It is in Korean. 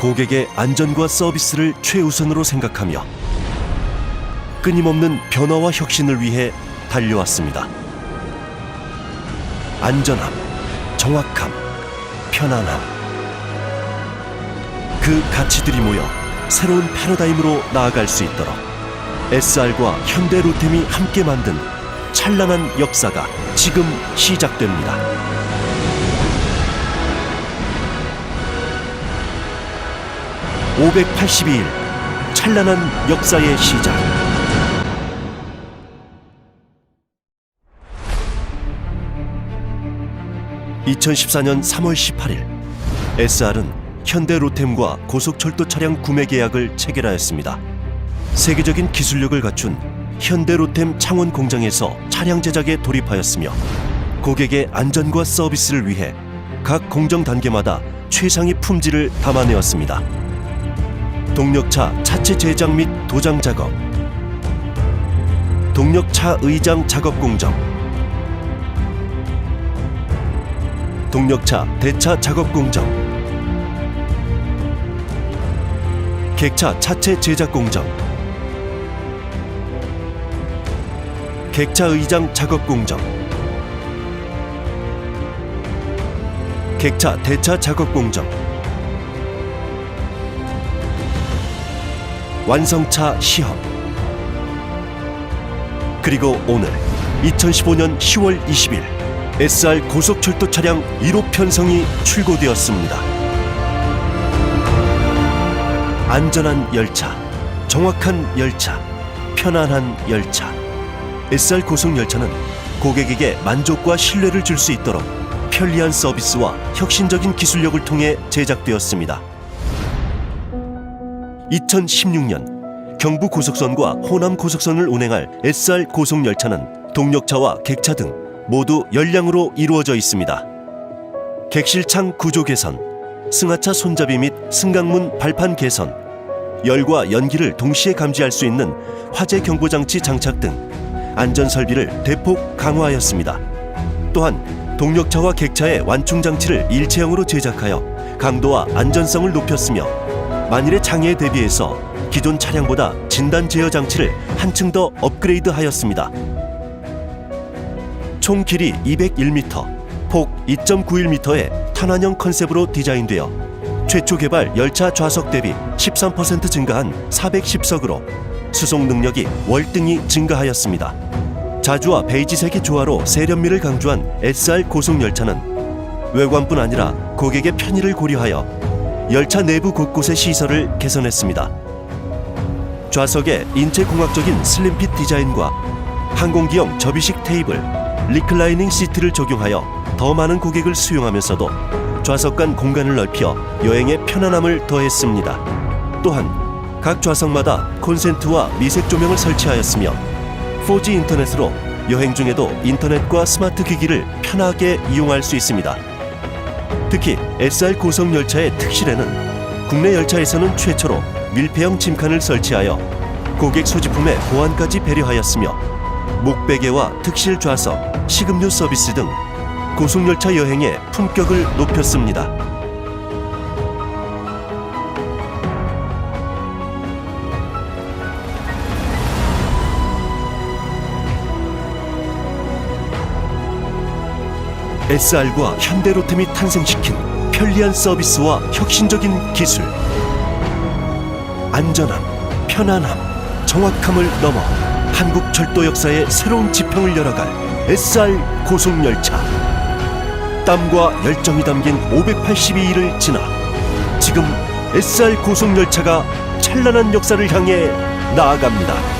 고객의 안전과 서비스를 최우선으로 생각하며 끊임없는 변화와 혁신을 위해 달려왔습니다. 안전함, 정확함, 편안함. 그 가치들이 모여 새로운 패러다임으로 나아갈 수 있도록 SR과 현대 로템이 함께 만든 찬란한 역사가 지금 시작됩니다. (582일) 찬란한 역사의 시작 (2014년 3월 18일) SR은 현대 로템과 고속철도 차량 구매 계약을 체결하였습니다. 세계적인 기술력을 갖춘 현대 로템 창원 공장에서 차량 제작에 돌입하였으며 고객의 안전과 서비스를 위해 각 공정 단계마다 최상의 품질을 담아내었습니다. 동력차 차체 제작 및 도장 작업, 동력차 의장 작업 공정, 동력차 대차 작업 공정, 객차 차체 제작 공정, 객차 의장 작업 공정, 객차 대차 작업 공정, 완성차 시험, 그리고 오늘 2015년 10월 20일 SR 고속철도 차량 1호 편성이 출고되었습니다. 안전한 열차, 정확한 열차, 편안한 열차. SR 고속 열차는 고객에게 만족과 신뢰를 줄 수 있도록 편리한 서비스와 혁신적인 기술력을 통해 제작되었습니다. 2016년 경부 고속선과 호남 고속선을 운행할 SR 고속 열차는 동력차와 객차 등 모두 열량으로 이루어져 있습니다. 객실창 구조 개선, 승하차 손잡이 및 승강문 발판 개선, 열과 연기를 동시에 감지할 수 있는 화재 경보 장치 장착 등 안전 설비를 대폭 강화하였습니다. 또한 동력차와 객차의 완충 장치를 일체형으로 제작하여 강도와 안전성을 높였으며 만일의 장애에 대비해서 기존 차량보다 진단 제어 장치를 한층 더 업그레이드하였습니다. 총 길이 201m, 폭 2.91m의 탄환형 컨셉으로 디자인되어 최초 개발 열차 좌석 대비 13% 증가한 410석으로 수송 능력이 월등히 증가하였습니다. 자주와 베이지색의 조화로 세련미를 강조한 SR 고속 열차는 외관뿐 아니라 고객의 편의를 고려하여 열차 내부 곳곳의 시설을 개선했습니다. 좌석의 인체공학적인 슬림핏 디자인과 항공기형 접이식 테이블, 리클라이닝 시트를 적용하여 더 많은 고객을 수용하면서도 좌석 간 공간을 넓혀 여행의 편안함을 더했습니다. 또한 각 좌석마다 콘센트와 미색 조명을 설치하였으며 4G 인터넷으로 여행 중에도 인터넷과 스마트 기기를 편하게 이용할 수 있습니다. 특히 SR 고속 열차의 특실에는 국내 열차에서는 최초로 밀폐형 짐칸을 설치하여 고객 소지품의 보안까지 배려하였으며 목베개와 특실 좌석, 식음료 서비스 등 고속열차 여행의 품격을 높였습니다. SR과 현대로템이 탄생시킨 편리한 서비스와 혁신적인 기술. 안전함, 편안함, 정확함을 넘어 한국 철도 역사의 새로운 지평을 열어갈 SR 고속열차. 땀과 열정이 담긴 582일을 지나 지금 SR 고속열차가 찬란한 역사를 향해 나아갑니다.